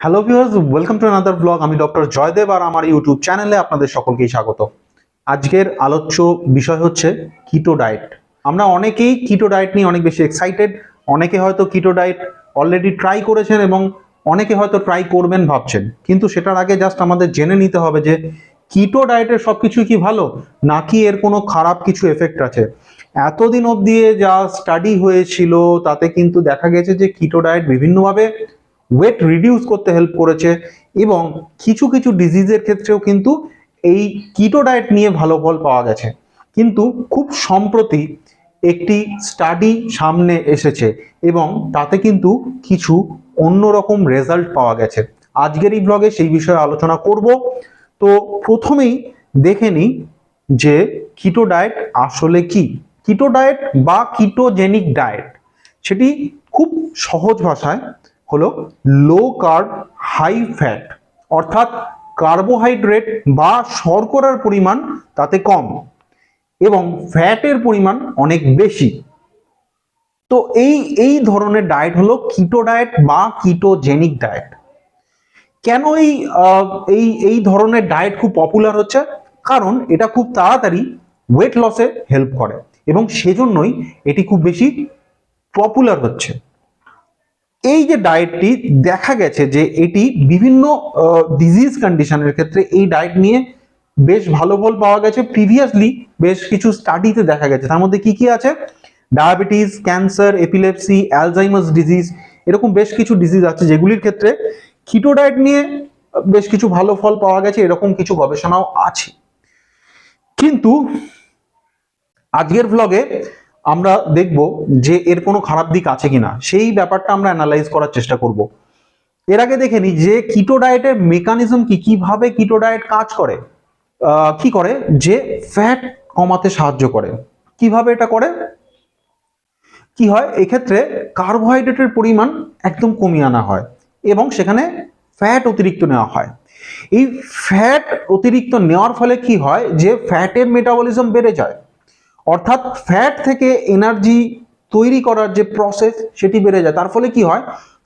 Hello viewers welcome to another blog আমি doctor Joydeb আর আমার ইউটিউব চ্যানেলে আপনাদের সকলকেই স্বাগত। আজকের আলোচ্য বিষয় হচ্ছে কিটো ডায়েট আমরা অনেকেই কিটো ডায়েট নিয়ে অনেক বেশি এক্সাইটেড অনেকে হয়তো কিটো ডায়েট অলরেডি ট্রাই করেছেন এবং অনেকে হয়তো ট্রাই করবেন ভাবছেন। কিন্তু সেটার আগে জাস্ট আমাদের জেনে নিতে হবে যে কিটো ডায়েটের সব কিছুই কি ভালো, নাকি এর কোনো খারাপ কিছু এফেক্ট আছে? এতদিন অবধি যা স্টাডি হয়েছিল, তাতে কিন্তু দেখা গেছে যে কিটো ডায়েট বিভিন্নভাবে ওয়েট রিডিউস করতে হেল্প করেছে এবং কিছু কিছু ডিজিজের ক্ষেত্রেও কিন্তু এই কিটো ডায়েট নিয়ে ভালো ফল পাওয়া গেছে। কিন্তু খুব সম্প্রতি একটি স্টাডি সামনে এসেছে এবং তাতে কিন্তু কিছু অন্যরকম রেজাল্ট পাওয়া গেছে। আজকের এই ব্লগে সেই বিষয়ে আলোচনা করব। তো প্রথমেই দেখে নিই যে কিটো ডায়েট আসলে কি? কিটো ডায়েট বা কিটোজেনিক ডায়েট সেটি খুব সহজ ভাষায় হলো লো কার্ব হাই ফ্যাট অর্থাৎ কার্বোহাইড্রেট বা শর্করার পরিমাণ তাতে কম এবং ফ্যাটের পরিমাণ অনেক বেশি। তো এই এই ধরনের ডায়েট হলো কিটো ডায়েট বা কিটোজেনিক ডায়েট কেন এই এই এই ধরনের ডায়েট খুব পপুলার হচ্ছে? কারণ এটা খুব তাড়াতাড়ি ওয়েট লসে হেল্প করে এবং সেজন্যই এটি খুব বেশি পপুলার হচ্ছে। এই যে ডায়েটটি দেখা গেছে যে এটি বিভিন্ন ডিজিজ কন্ডিশনের ক্ষেত্রে এই ডায়েট নিয়ে বেশ ভালো ফল পাওয়া গেছে। প্রিভিয়াসলি বেশ কিছু স্টাডিতে দেখা গেছে। তার মধ্যে কি কি আছে? Diabetes cancer epilepsy Alzheimer's disease এরকম বেশ কিছু ডিজিজ আছে যেগুলির ক্ষেত্রে কিটো ডায়েট নিয়ে বেশ কিছু ভালো ফল পাওয়া গেছে, এরকম কিছু গবেষণাও আছে। কিন্তু আজকের ভ্লগে আমরা দেখব যে এর কোনো খারাপ দিক আছে কিনা। সেই ব্যাপারটা আমরা অ্যানালাইজ করার চেষ্টা করব। এর আগে দেখে নিই যে কিটো ডায়েটের মেকানিজম কি, কীভাবে কিটো ডায়েট কাজ করে? কি করে? যে ফ্যাট কমাতে সাহায্য করে। কীভাবে এটা করে? কি হয়? এক্ষেত্রে কার্বোহাইড্রেটের পরিমাণ একদম কমিয়ে আনা হয় এবং সেখানে ফ্যাট অতিরিক্ত নেওয়া হয়। এই ফ্যাট অতিরিক্ত নেওয়ার ফলে কি হয়? যে ফ্যাটের মেটাবলিজম বেড়ে যায়। অর্থাৎ ফ্যাট থেকে এনার্জি তৈরি করার যে প্রসেস সেটি বেড়ে যায়। তার ফলে কি হয়?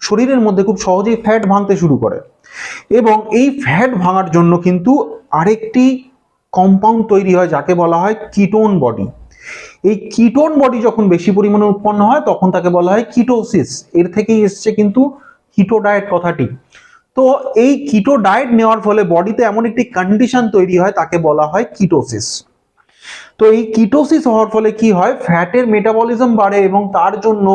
শরীরের মধ্যে খুব সহজেই ফ্যাট ভাঙতে শুরু করে। এবং এই ফ্যাট ভাঙার জন্য কিন্তু আরেকটি কম্পাউন্ড তৈরি হয়, যাকে বলা হয় কিটোন বডি এই কিটোন বডি যখন বেশি পরিমাণে উৎপন্ন হয়, তখন তাকে বলা হয় কিটোসিস এর থেকেই এসছে কিন্তু কিটো ডায়েট কথাটি। তো এই কিটো ডায়েট নেওয়ার ফলে বডিতে এমন একটি কন্ডিশন তৈরি হয়, তাকে বলা হয় কিটোসিস তো এই কিটোসিস হওয়ার ফলে কি হয়? ফ্যাটের মেটাবলিজম বাড়ে এবং তার জন্য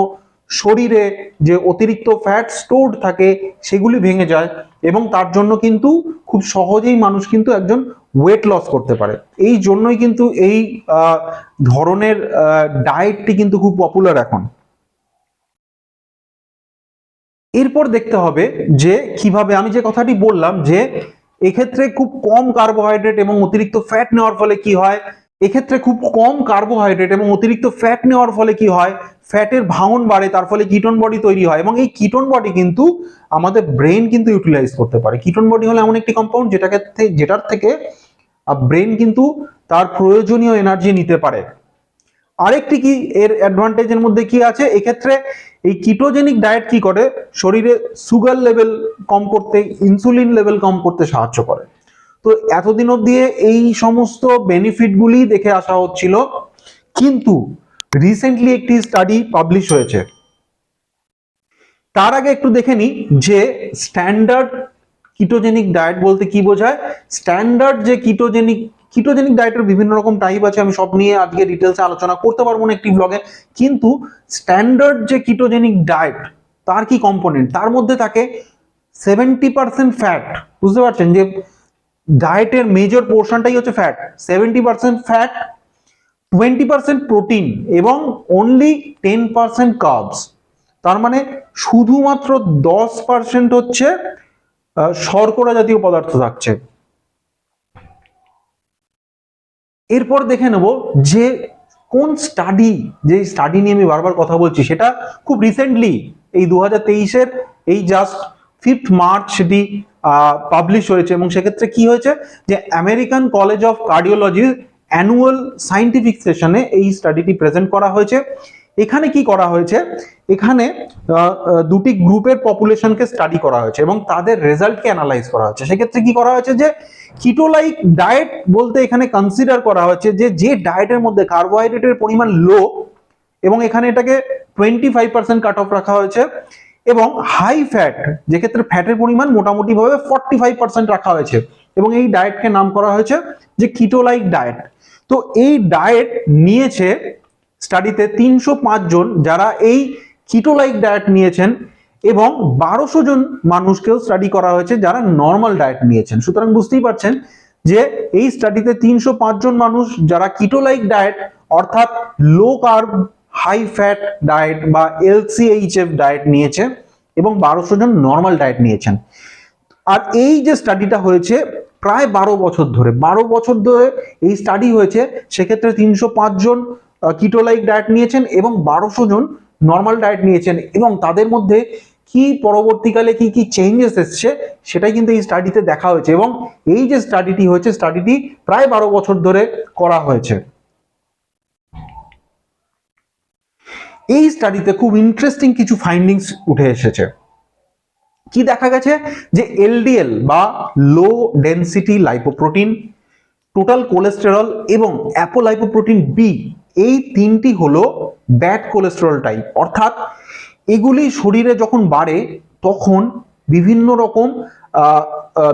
শরীরে যে অতিরিক্ত ফ্যাট স্টোর্ড থাকে, সেগুলি ভেঙে যায় এবং তার জন্য কিন্তু খুব সহজেই মানুষ কিন্তু একজন ওয়েট লস করতে পারে। এই জন্যই কিন্তু এই ধরনের ডায়েটটি কিন্তু খুব পপুলার এখন। এরপর দেখতে হবে যে কীভাবে, আমি যে কথাটি বললাম যে এক্ষেত্রে খুব কম কার্বোহাইড্রেট এবং অতিরিক্ত ফ্যাট নেওয়ার ফলে কি হয়? এক্ষেত্রে খুব কম কার্বোহাইড্রেট এবং অতিরিক্ত ফ্যাট নেওয়ার ফলে কি হয়? ফ্যাটের ভাঙন বাড়ে, তার ফলে কিটন বডি তৈরি হয় এবং এই কিটন বডি কিন্তু আমাদের ব্রেন কিন্তু ইউটিলাইজ করতে পারে। কিটন বডি হলো এমন একটি কম্পাউন্ড যেটাকে যেটার থেকে ব্রেন কিন্তু তার প্রয়োজনীয় এনার্জি নিতে পারে। আরেকটি কি, এর অ্যাডভান্টেজের মধ্যে কি আছে? এক্ষেত্রে এই কিটোজেনিক ডায়েট কি করে? শরীরে সুগার লেভেল কম করতে ইনসুলিন লেভেল কম করতে সাহায্য করে। তো এতদিন অব্দি এই সমস্ত বেনিফিট বেনিফিটগুলি দেখে আসা হচ্ছিল, কিন্তু রিসেন্টলি একটি স্টাডি পাবলিশ হয়েছে। তার আগে একটু দেখে নিই যে স্ট্যান্ডার্ড কিটোজেনিক ডায়েট বলতে কি বোঝায়? স্ট্যান্ডার্ড যে কিটোজেনিক কিটোজেনিক ডায়েটের বিভিন্ন রকম টাইপ আছে, আমি সব নিয়ে আজকে ডিটেলসে আলোচনা করতে পারব না একটি ব্লগে কিন্তু স্ট্যান্ডার্ড যে কিটোজেনিক ডায়েট তার কি কম্পোনেন্ট তার মধ্যে থাকে সেভেন্টি পার্সেন্ট ফ্যাট বুঝতে পারছেন? যে ডায়েটের মেজর পোর্শনটাই হচ্ছে fat seventy percent fat twenty percent protein এবং অনলি টেন পার্সেন্ট কার্বস তার মানে শুধুমাত্র দশ পার্সেন্ট হচ্ছে শর্করা জাতীয় পদার্থ থাকছে। এরপর দেখে নেব যে কোন স্টাডি যে স্টাডি নিয়ে আমি বারবার কথা বলছি, সেটা খুব রিসেন্টলি এই দু হাজার তেইশের, এই জাস্ট ফিফথ মার্চ সেটি পাবলিশ হয়েছে এবং সেক্ষেত্রে কি হয়েছে যে আমেরিকান কলেজ অফ কার্ডিওলজির অ্যানুয়াল সাইন্টিফিক সেশনে এই স্টাডিটি প্রেজেন্ট করা হয়েছে। এখানে কি করা হয়েছে? এখানে দুটি গ্রুপের পপুলেশনকে স্টাডি করা হয়েছে এবং তাদের রেজাল্টকে অ্যানালাইজ করা হয়েছে। সেক্ষেত্রে কি করা হয়েছে যে কিটোলাইক ডায়েট বলতে এখানে কনসিডার করা হয়েছে যে যে ডায়েটের মধ্যে কার্বোহাইড্রেটের পরিমাণ লো এবং এখানে এটাকে twenty five percent cut off রাখা হয়েছে। এবং হাই ফ্যাট যেক্ষেত্রে ফ্যাটের পরিমাণ মোটামুটি ভাবে ফর্টি ফাইভ পার্সেন্ট রাখা হয়েছে। এবং এই ডায়েটকে নাম করা হয়েছে যে কিটোলাইক ডায়েট তো এই ডায়েট নিয়েছে স্টাডিতে তিনশো জন যারা এই কিটোলাইক ডায়েট নিয়েছেন এবং বারোশো জন মানুষকেও স্টাডি করা হয়েছে যারা নর্মাল ডায়েট নিয়েছেন। সুতরাং বুঝতেই পারছেন যে এই স্টাডিতে তিনশো পাঁচ জন মানুষ যারা কিটোলাইক ডায়েট অর্থাৎ low carb high fat diet বা এলসিএইচএফ ডায়েট নিয়েছে এবং বারোশো জন নর্মাল ডায়েট নিয়েছেন। আর এই যে স্টাডিটা হয়েছে প্রায় বারো বছর ধরে, বারো বছর ধরে এই স্টাডি হয়েছে সেক্ষেত্রে তিনশো পাঁচ জন কিটোলাইক ডায়েট নিয়েছেন এবং বারোশো জন নর্মাল ডায়েট নিয়েছেন এবং তাদের মধ্যে কি পরবর্তীকালে কি কি চেঞ্জেস এসছে সেটাই কিন্তু এই স্টাডিতে দেখা হয়েছে এবং এই যে স্টাডিটি হয়েছে স্টাডিটি প্রায় বারো বছর ধরে করা হয়েছে। এই স্টাডিতে খুব ইন্টারেস্টিং কিছু ফাইন্ডিংস উঠে এসেছে। কি দেখা গেছে? যে এলডিএল বা low density lipoprotein total cholesterol এবং অ্যাপোলাইপোপ্রোটিন বি এই তিনটি হলো ব্যাড কোলেস্টেরল টাইপ অর্থাৎ এগুলি শরীরে যখন বাড়ে, তখন বিভিন্ন রকম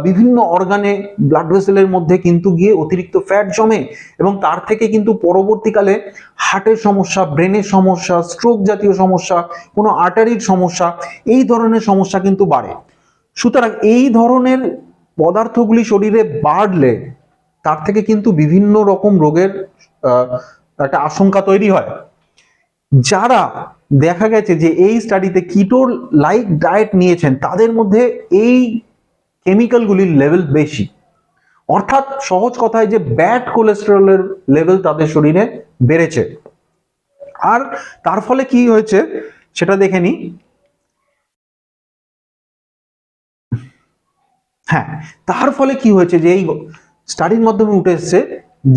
বিভিন্ন অর্গানে ব্লাড ভেসেলের মধ্যে কিন্তু গিয়ে অতিরিক্ত ফ্যাট জমে এবং তার থেকে কিন্তু পরবর্তীকালে হার্টের সমস্যা ব্রেনের সমস্যা স্ট্রোক জাতীয় সমস্যা, কোনো আর্টারির সমস্যা, এই ধরনের সমস্যা কিন্তু বাড়ে। সুতরাং এই ধরনের পদার্থগুলি শরীরে বাড়লে তার থেকে কিন্তু বিভিন্ন রকম রোগের একটা আশঙ্কা তৈরি হয়। যারা দেখা গেছে যে এই স্টাডিতে কিটোর লাইক ডায়েট নিয়েছেন, তাদের মধ্যে এই কেমিক্যালগুলির লেভেল বেশি। অর্থাৎ সহজ কথায় যে ব্যাড কোলেস্টেরলের লেভেল তাদের শরীরে বেড়েছে। আর তার ফলে কি হয়েছে সেটা দেখে নি হ্যাঁ তার ফলে কি হয়েছে যে এই স্টাডির মাধ্যমে উঠে এসছে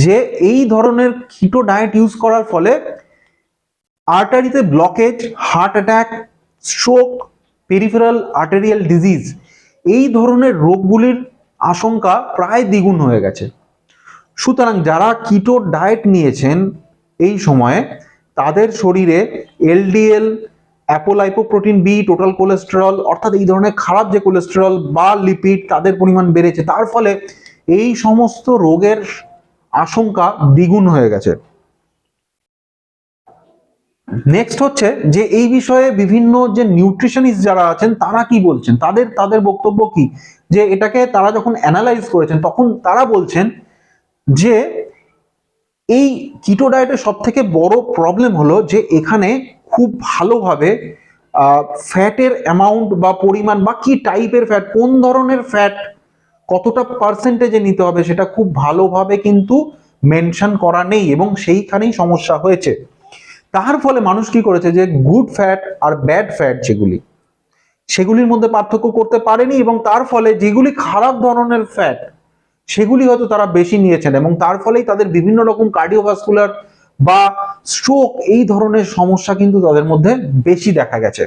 যে এই ধরনের কিটো ডায়েট ইউজ করার ফলে আর্টারিতে blockage heart attack stroke peripheral arterial disease এই ধরনের রোগগুলির আশঙ্কা প্রায় দ্বিগুণ হয়ে গেছে। সুতরাং যারা কিটো ডায়েট নিয়েছেন এই সময়ে, তাদের শরীরে LDL apolipoprotein B total cholesterol অর্থাৎ এই ধরনের খারাপ যে কোলেস্টেরল বা লিপিড তাদের পরিমাণ বেড়েছে, তার ফলে এই সমস্ত রোগের আশঙ্কা দ্বিগুণ হয়ে গেছে। নেক্সট হচ্ছে যে এই বিষয়ে বিভিন্ন যে নিউট্রিশনিস্ট যারা আছেন, তারা কি বলছেন? তাদের তাদের বক্তব্য কি? যে এটাকে তারা যখন অ্যানালাইজ করেছেন, তখন তারা বলছেন যে এই কিটো ডায়েটের সব থেকে বড় প্রবলেম হলো যে এখানে খুব ভালোভাবে ফ্যাটের অ্যামাউন্ট বা পরিমাণ বা কি টাইপের ফ্যাট কোন ধরনের ফ্যাট কতটা পার্সেন্টেজে নিতে হবে সেটা খুব ভালোভাবে কিন্তু মেনশন করা নেই এবং সেইখানেই সমস্যা হয়েছে। তার ফলে মানুষ কি করেছে যে গুড ফ্যাট আর ব্যাড ফ্যাট যেগুলি, সেগুলির মধ্যে পার্থক্য করতে পারেনি এবং তার ফলে যেগুলি খারাপ ধরনের ফ্যাট সেগুলি হয়তো তারা বেশি নিয়েছেন এবং তার ফলেই তাদের বিভিন্ন রকম কার্ডিওভাস্কুলার বা স্ট্রোক এই ধরনের সমস্যা কিন্তু তাদের মধ্যে বেশি দেখা গেছে।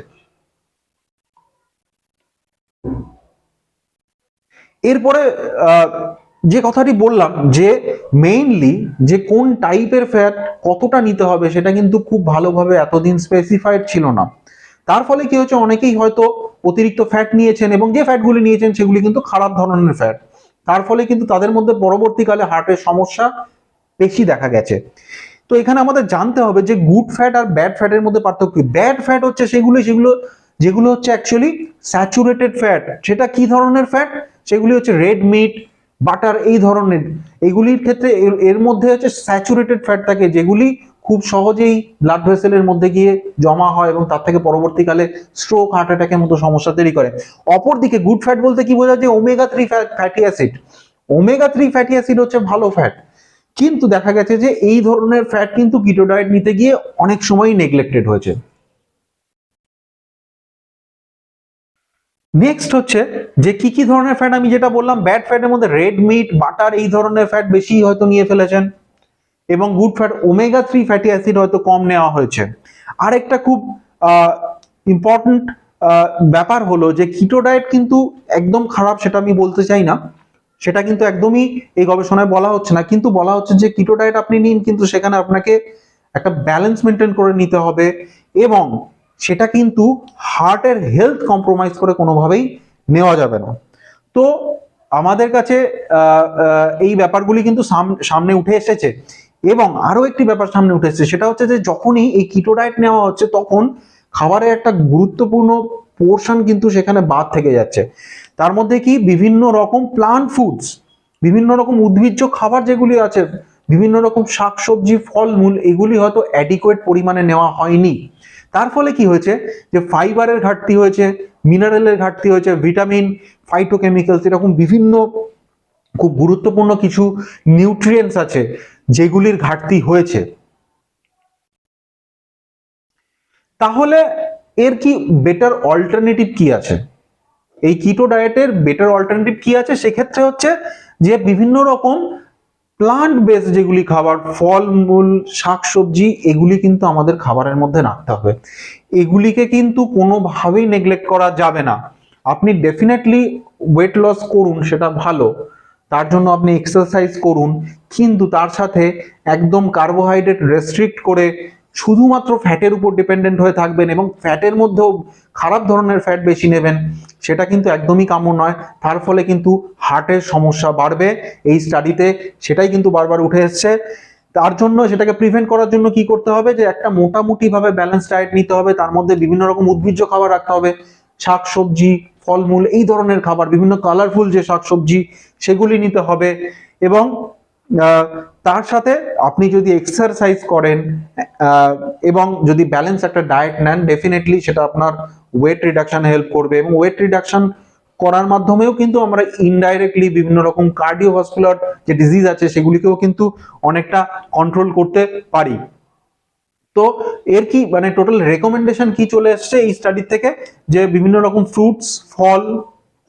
এরপরে যে কথাটি বললাম যে মেইনলি যে কোন টাইপের ফ্যাট কতটা নিতে হবে সেটা কিন্তু খুব ভালোভাবে এতদিন স্পেসিফাইড ছিল না। তার ফলে কি হচ্ছে অনেকেই হয়তো অতিরিক্ত ফ্যাট নিয়েছেন এবং যে ফ্যাটগুলি নিয়েছেন সেগুলি কিন্তু খারাপ ধরনের ফ্যাট তার ফলে কিন্তু তাদের মধ্যে পরবর্তীকালে হার্টের সমস্যা বেশি দেখা গেছে। তো এখানে আমাদের জানতে হবে যে গুড ফ্যাট আর ব্যাড ফ্যাটের মধ্যে পার্থক্য ব্যাড ফ্যাট হচ্ছে সেগুলো সেগুলো, যেগুলো হচ্ছে অ্যাকচুয়ালি স্যাচুরেটেড ফ্যাট সেটা কি ধরনের ফ্যাট সেগুলি হচ্ছে রেড মিট বাটার এই ধরনের, এগুলির ক্ষেত্রে এর- মধ্যে হচ্ছে স্যাচুরেটেড ফ্যাট থাকে, যেগুলি খুব সহজেই ব্লাড ভেসেলের মধ্যে গিয়ে জমা হয় এবং তার থেকে পরবর্তীকালে স্ট্রোক হার্ট অ্যাটাকের মতো সমস্যা তৈরি করে। অপরদিকে গুড ফ্যাট বলতে কি বোঝায়? যে omega three fatty acid omega three fatty acid হচ্ছে ভালো ফ্যাট কিন্তু দেখা গেছে যে এই ধরনের ফ্যাট কিন্তু কিটো ডায়েট নিতে গিয়ে অনেক সময় নেগলেক্টেড হয়েছে। নেক্সট হচ্ছে যে কি কি ধরনের ফ্যাট আমি যেটা বললাম ব্যাড ফ্যাটের মধ্যে রেড মিট বাটার এই ধরনের ফ্যাট বেশি হয়তো নিয়ে ফেলেছেন। এবং good fat omega three fatty acid হয়তো কম নেওয়া হয়েছে। আরেকটা খুব ইম্পর্ট্যান্ট ব্যাপার হলো যে কিটো ডায়েট কিন্তু একদম খারাপ, সেটা আমি বলতে চাই না। সেটা কিন্তু একদমই এই গবেষণায় বলা হচ্ছে না। কিন্তু বলা হচ্ছে যে কিটো ডায়েট আপনি নিন, কিন্তু সেখানে আপনাকে একটা ব্যালেন্স মেনটেন করে নিতে হবে। এবং সেটা কিন্তু হার্টের হেলথ কম্প্রোমাইজ করে কোনোভাবেই নেওয়া যাবে না। তো আমাদের কাছে এই ব্যাপারগুলি কিন্তু সাম- সামনে উঠে এসেছে। এবং আরও একটি ব্যাপার সামনে উঠে এসেছে, সেটা হচ্ছে যে যখনই এই কিটো ডায়েট নেওয়া হচ্ছে, তখন খাবারের একটা গুরুত্বপূর্ণ পোর্শন কিন্তু সেখানে বাদ থেকে যাচ্ছে। তার মধ্যে কি? বিভিন্ন রকম প্লান্ট ফুডস বিভিন্ন রকম উদ্ভিজ্জ খাবার যেগুলি আছে, বিভিন্ন রকম শাকসবজি, ফলমূল, এগুলি হয়তো অ্যাডিকুয়েট পরিমাণে নেওয়া হয়নি। তার ফলে কি হয়েছে? যে ফাইবারের ঘাটতি হয়েছে মিনারেলের ঘাটতি হয়েছে ভিটামিন ফাইটোকেমিক্যালস এরকম বিভিন্ন খুব গুরুত্বপূর্ণ কিছু নিউট্রিয়েন্টস আছে যেগুলির ঘাটতি হয়েছে। তাহলে এর কি বেটার অল্টারনেটিভ কি আছে? এই কিটো ডায়েটের বেটার অল্টারনেটিভ কি আছে? সেক্ষেত্রে হচ্ছে যে বিভিন্ন রকম প্লান্ট বেস যেগুলি খাবার ফলমূল শাকসবজি, এগুলি কিন্তু আমাদের খাবারের মধ্যে রাখতে হবে। এগুলিকে কিন্তু কোনোভাবেই নেগলেক্ট করা যাবে না। আপনি ডেফিনেটলি ওয়েট লস করুন, সেটা ভালো। তার জন্য আপনি এক্সারসাইজ করুন। কিন্তু তার সাথে একদম কার্বোহাইড্রেট রেস্ট্রিক্ট করে শুধুমাত্র ফ্যাটের উপর ডিপেন্ডেন্ট হয়ে থাকবেন এবং ফ্যাটের মধ্যেও খারাপ ধরনের ফ্যাট বেশি নেবেন, সেটা কিন্তু একদমই কাম্য নয়। তার ফলে কিন্তু হার্টের সমস্যা বাড়বে এই স্টাডিতে সেটাই কিন্তু বারবার উঠে এসছে। তার জন্য সেটাকে প্রিভেন্ট করার জন্য কি করতে হবে? যে একটা মোটামুটি ভাবে ব্যালেন্স ডায়েট নিতে হবে, তার মধ্যে বিভিন্ন রকম উদ্ভিজ্জ খাবার রাখতে হবে। শাক সবজি, ফলমূল, এই ধরনের খাবার, বিভিন্ন কালারফুল যে শাকসবজি সেগুলি নিতে হবে। এবং তার সাথে আপনি যদি এক্সারসাইজ করেন এবং যদি ব্যালেন্স একটা ডায়েট নেন ডেফিনেটলি সেটা আপনার ওয়েট রিডাকশন হেল্প করবে এবং ওয়েট রিডাকশন করার মাধ্যমেও কিন্তু আমরা ইনডাইরেক্টলি বিভিন্ন রকম কার্ডিওভাস্কুলার যে ডিজিজ আছে সেগুলিকেও কিন্তু অনেকটা কন্ট্রোল করতে পারি। তো এর কি মানে টোটাল রেকমেন্ডেশন কি চলে এসছে এই স্টাডি থেকে? যে বিভিন্ন রকম ফ্রুটস ফল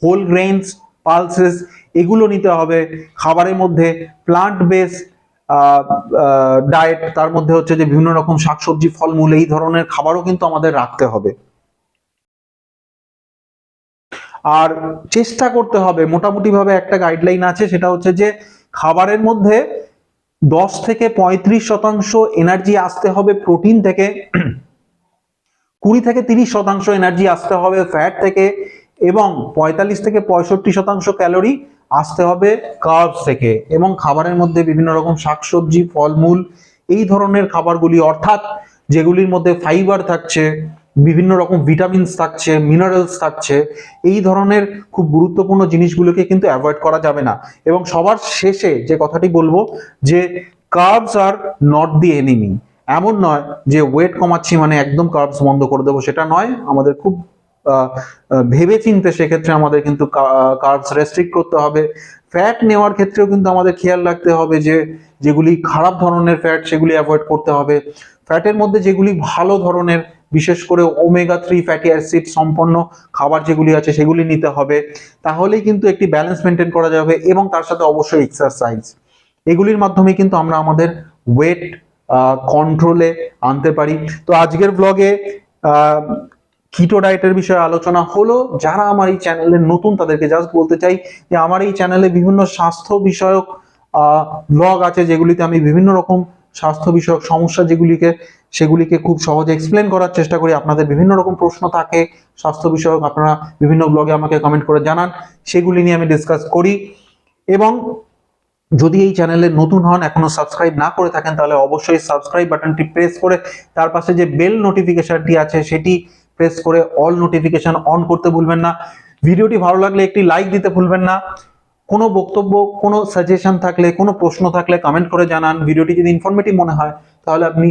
হোল গ্রেনস পালসেস এগুলো নিতে হবে। খাবারের মধ্যে প্লান্ট বেস ডায়েট তার মধ্যে হচ্ছে যে বিভিন্ন রকম শাকসবজি, ফলমূল, এই ধরনের খাবারও কিন্তু আমাদের রাখতে হবে। আর চেষ্টা করতে হবে মোটামুটি ভাবে একটা গাইডলাইন আছে, সেটা হচ্ছে যে খাবারের মধ্যে দশ থেকে পঁয়ত্রিশ শতাংশ এনার্জি আসতে হবে প্রোটিন থেকে কুড়ি থেকে তিরিশ শতাংশ এনার্জি আসতে হবে ফ্যাট থেকে এবং পঁয়তাল্লিশ থেকে পঁয়ষট্টি শতাংশ ক্যালোরি আসতে হবে কার্বস থেকে এবং খাবারের মধ্যে বিভিন্ন রকম শাকসবজি, ফলমূল, এই ধরনের খাবারগুলি অর্থাৎ যেগুলির মধ্যে ফাইবার থাকছে, বিভিন্ন রকম ভিটামিনস থাকছে মিনারেলস থাকছে, এই ধরনের খুব গুরুত্বপূর্ণ জিনিসগুলোকে কিন্তু অ্যাভয়েড করা যাবে না। এবং সবার শেষে যে কথাটি বলব যে carbs R not the enemy এমন নয় যে ওয়েট কমাচ্ছি মানে একদম কার্বস বন্ধ করে দেবো, সেটা নয়। আমাদের খুব ভেবে চিনতে সেক্ষেত্রে আমাদের কিন্তু কার্বস রেস্ট্রিক্ট করতে হবে। ফ্যাট নেওয়ার ক্ষেত্রেও কিন্তু আমাদের খেয়াল রাখতে হবে যে, যেগুলি খারাপ ধরনের ফ্যাট সেগুলি অ্যাভয়েড করতে হবে। ফ্যাটের মধ্যে যেগুলি ভালো ধরনের, বিশেষ করে ওমেগা থ্রি ফ্যাটি অ্যাসিড সম্পন্ন খাবার যেগুলি আছে সেগুলি নিতে হবে। তাহলেই কিন্তু একটি ব্যালেন্স মেনটেন করা যাবে এবং তার সাথে অবশ্যই এক্সারসাইজ এগুলির মাধ্যমে কিন্তু আমরা আমাদের ওয়েট কন্ট্রোলে আনতে পারি। তো আজকের ব্লগে কিটো ডায়েটের বিষয়ে আলোচনা হলো। যারা আমার এই চ্যানেলে নতুন, তাদেরকে জাস্ট বলতে চাই যে আমার এই চ্যানেলে বিভিন্ন স্বাস্থ্য বিষয়ক ব্লগ আছে, যেগুলিতে আমি বিভিন্ন রকম স্বাস্থ্য বিষয়ক সমস্যা যেগুলিকে, সেগুলিকে খুব সহজে এক্সপ্লেন করার চেষ্টা করি। আপনাদের বিভিন্ন রকম প্রশ্ন থাকে স্বাস্থ্য বিষয়ক, আপনারা বিভিন্ন ব্লগে আমাকে কমেন্ট করে জানান, সেগুলি নিয়ে আমি ডিসকাস করি। এবং যদি এই চ্যানেলে নতুন হন, এখনও সাবস্ক্রাইব না করে থাকেন, তাহলে অবশ্যই সাবস্ক্রাইব বাটনটি প্রেস করে, তার পাশে যে বেল নোটিফিকেশনটি আছে, সেটি প্রেস করে অল নোটিফিকেশন অন করতে ভুলবেন না। ভিডিওটি ভালো লাগলে একটি লাইক দিতে ভুলবেন না। কোনো বক্তব্য, কোনো সাজেশন থাকলে, কোনো প্রশ্ন থাকলে কমেন্ট করে জানান। ভিডিওটি যদি ইনফরমেটিভ মনে হয়, তাহলে আপনি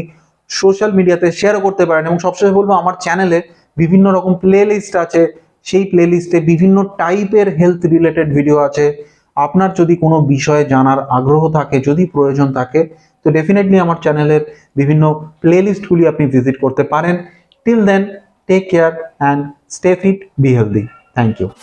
সোশ্যাল মিডিয়াতে শেয়ারও করতে পারেন। এবং সবশেষে বলব, আমার চ্যানেলে বিভিন্ন রকম প্লে লিস্ট আছে। সেই প্লে বিভিন্ন টাইপের হেলথ রিলেটেড ভিডিও আছে। আপনার যদি কোনো বিষয়ে জানার আগ্রহ থাকে, যদি প্রয়োজন থাকে, তো ডেফিনেটলি আমার চ্যানেলের বিভিন্ন প্লে লিস্টগুলি আপনি ভিজিট করতে পারেন। Till then Take care and stay fit, be healthy. Thank you.